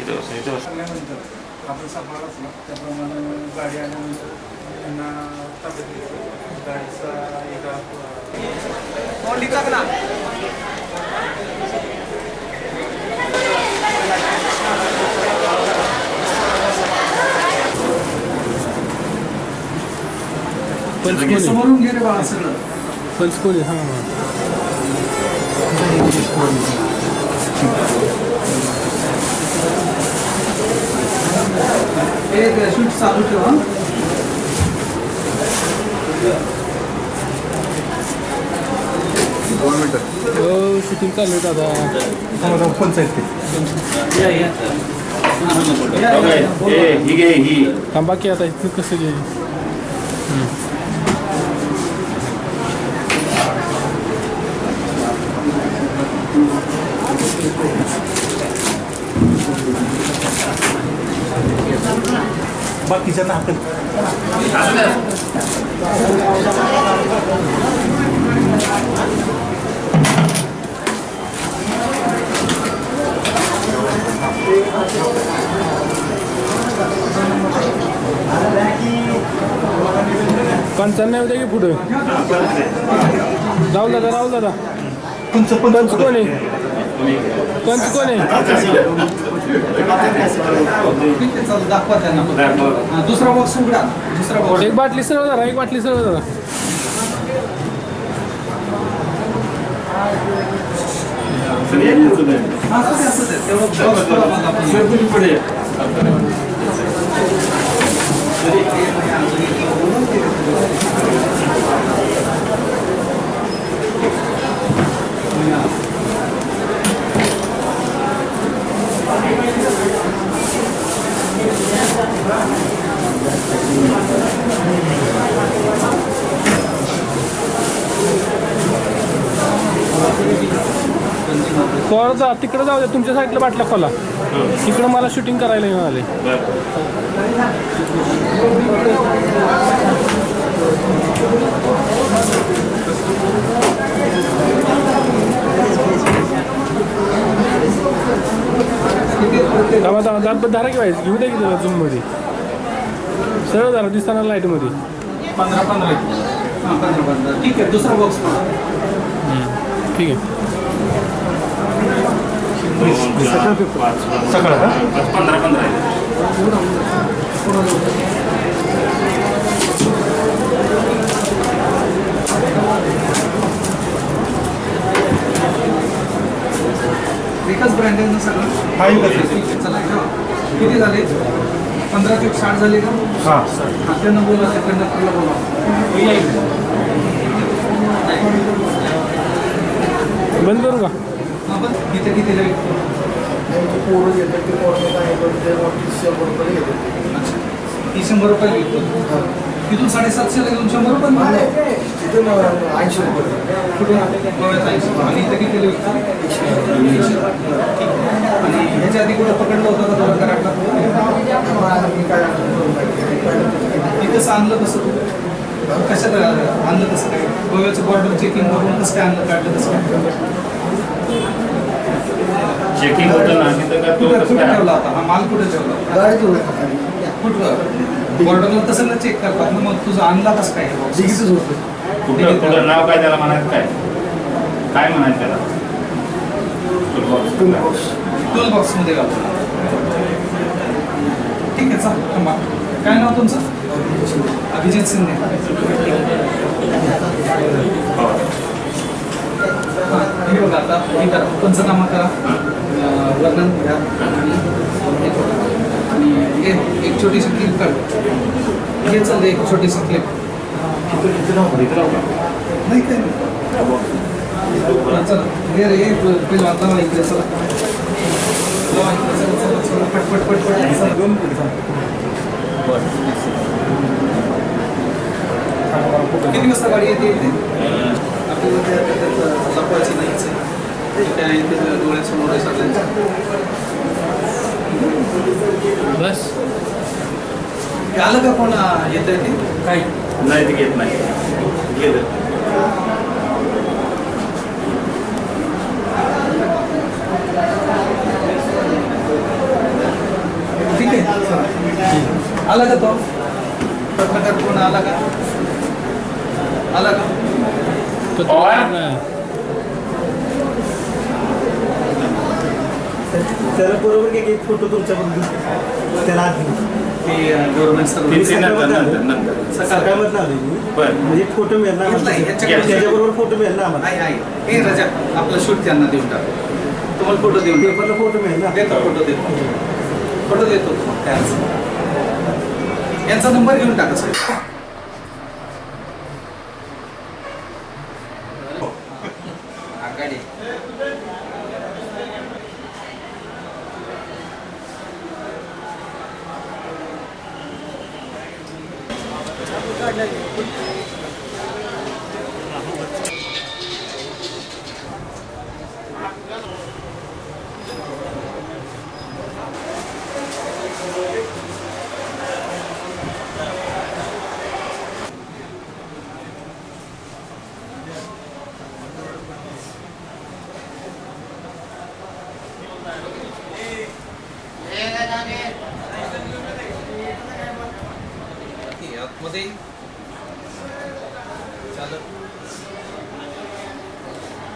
इथं बसा इथं बसा सांगल्यानंतर आपण सांभाळला असला त्याप्रमाणे गाडी आल्यानंतर यांना ताब्यात घेतलं गाडीचा एका पंचकोली समोरून गेले बाळा सगळं पंचकोली हां। हां एक शूट चालू ठेवा हो शूटिंग चालू आहे दादा पंचायत ए ही घे ही थांबा की आता इथं कसं गेली बाकीच्या नाकत पंच्याण्णव द्या की पुढे. राहुल दादा राहुल दादा. पंच कोण आहे पंच कोण आहे दाखवा त्यांना दुसरा बॉक्स उघडा दुसरा बॉक्स एक बाटली सरळ धरा एक बाटली सरळ धरा हा असं ते, असं ते. तेवढं box जा तिकडे जाऊ द्या तुमच्या साईडला बाटल्या खोला. तिकडं मला शूटिंग करायला मिळाले आले. दात धारा की घेऊ द्या की त्याला झूममध्ये सरळ जरा दिसताना लाईटमध्ये मध्ये. पंधरा पंधरा. ठीक आहे दुसरा बॉक्स ठीक आहे. सकाळ का? पंधरा पंधरा. एकच ब्रँड आहे ना सगळं? हा एकच चला. किती झाले? पंधरा ते साठ झाले का? हा. हा, त्यांना बोला कंडक्टरला बोला बंद करू का? किती ती शंभर रुपये विकतो तिथून साडेसातशेला घेऊन शंभर रुपये तिथून ऐंशी रुपये कुठून ऐंशी आणि इथं किती विकतो आणि ह्याच्या आधी कुठं पकडलं होतं का तुला कराडला मी काय आणलं कसं कशात आणलं कसं काय? गोव्याचं बॉर्डर चेकिंग करून कसं काय आणलं काढलं कसं काय चेकिंग होतं ना तिथं का तो कुठं कसं कुठं काय? ठेवला होता? हा माल कुठे ठेवला गाडीत होतं. कुठं बॉर्डरला तसं ना चेक करतात ना मग तुझं आणला कसं काय हे? डिगीतच होतं. कुठं कुठं नाव काय त्याला म्हणायचं काय? काय म्हणायचं त्याला. टूल बॉक्समध्ये घालतो ठीक आहे चालेल थांबा. काय नाव तुमचं? अभिजित शिंदे हे बघा आता हे करा पंचनामा करा वर्णन घ्या आणि हे एक छोटीशी क्लिप काढ हे चाललं एक छोटीशी क्लिप नाही काय चला हे रे हे पहिलं आता लावा इकडे चला लावा इकडे चला चला चला पट पट दोन मिनिट किती वाजता गाडी येते इथे आपल्याला ते आता त्याचं लपवायचं नाहीच आहे ते काय आहे ते डोळ्यासमोर आहे सगळ्यांच्या बस हे आलं का कोण येत आहे ते काय नाही ते घेत नाही गेलं आला का तो पत्रकार कोण आला का आला का? त्याला बरोबर की एक फोटो तुमच्याबरोबर त्याला आधी. ते गव्हर्नमेंट तीन सर्व्हिस तीन नंतर नंतर नंतर. सकाळमधनं आलो मी. बरं. म्हणजे फोटो याच्याकडे. त्याच्याबरोबर फोटो आम्हाला. हे रजा आपला शूट त्यांना देऊन टाक. तुम्हाला फोटो देऊन पेपरला फोटो मिळेल. ना देतो फोटो देतो. फोटो देतो काय. यांचा नंबर घेऊन टाका सर গাড়ি। आतमध्ये. चालत.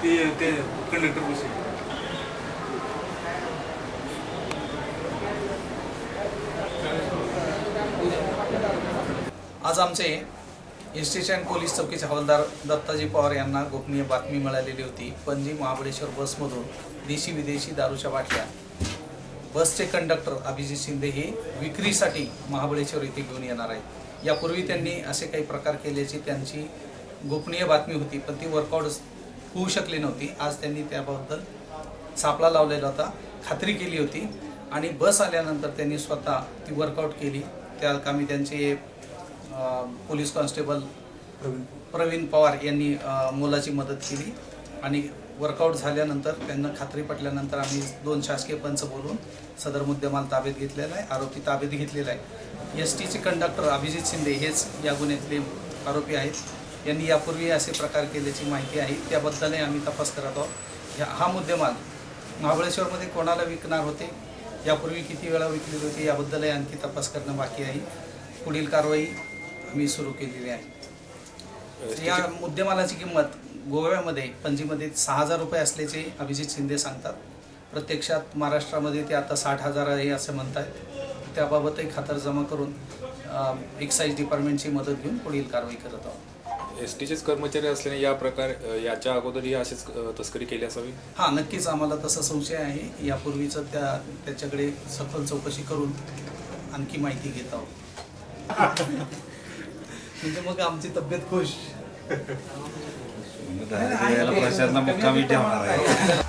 ते ते कंडक्टर बस आज आमचे एस पोलीस चौकीचे हवालदार दत्ताजी पवार यांना गोपनीय बातमी मिळालेली होती. पणजी महाबळेश्वर बसमधून देशी विदेशी दारूच्या बाटल्या. बसचे कंडक्टर अभिजित शिंदे हे विक्रीसाठी महाबळेश्वर येथे घेऊन येणार आहेत. यापूर्वी त्यांनी असे काही प्रकार केल्याची त्यांची गोपनीय बातमी होती पण ती वर्कआउट होऊ शकली नव्हती. आज त्यांनी त्याबद्दल सापळा लावलेला होता खात्री केली होती आणि बस आल्यानंतर त्यांनी स्वतः ती वर्कआउट केली. त्या कामी त्यांचे पोलीस कॉन्स्टेबल प्रवीण पवार यांनी मोलाची मदत केली आणि वर्कआउट झाल्यानंतर त्यांना खात्री पटल्यानंतर आम्ही दोन शासकीय पंच बोलून सदर मुद्देमाल ताब्यात घेतलेला आहे आरोपी ताब्यात घेतलेला आहे. एस टीचे कंडक्टर अभिजित शिंदे हेच या गुन्ह्यातले आरोपी आहेत. यांनी यापूर्वी असे प्रकार केल्याची माहिती आहे. त्याबद्दलही आम्ही तपास करत आहोत. ह्या- हा मुद्देमाल महाबळेश्वरमध्ये कोणाला विकणार होते? यापूर्वी किती वेळा विकली होती? याबद्दलही आणखी तपास करणं बाकी आहे. पुढील कारवाई आम्ही सुरू केलेली आहे या मुद्देमालाची किंमत गोव्यामध्ये पणजीमध्ये सहा हजार रुपये असल्याचे अभिजित शिंदे सांगतात. प्रत्यक्षात महाराष्ट्रामध्ये ते आता साठ हजार आहे असं म्हणतात त्याबाबतही खातर जमा करून एक्साईज डिपार्टमेंटची मदत घेऊन पुढील कारवाई करत आहोत. एस टीचेच कर्मचारी असल्याने या प्रकार याच्या अगोदरही अशीच अ, तस्करी केली असावी? हां नक्कीच आम्हाला तसा संशय आहे. यापूर्वीचं त्या त्याच्याकडे सखोल चौकशी करून आणखी माहिती घेत आहोत. म्हणजे मग आमची तब्येत खुश. प्रशासना मुक्कामी ठेवणार आहे.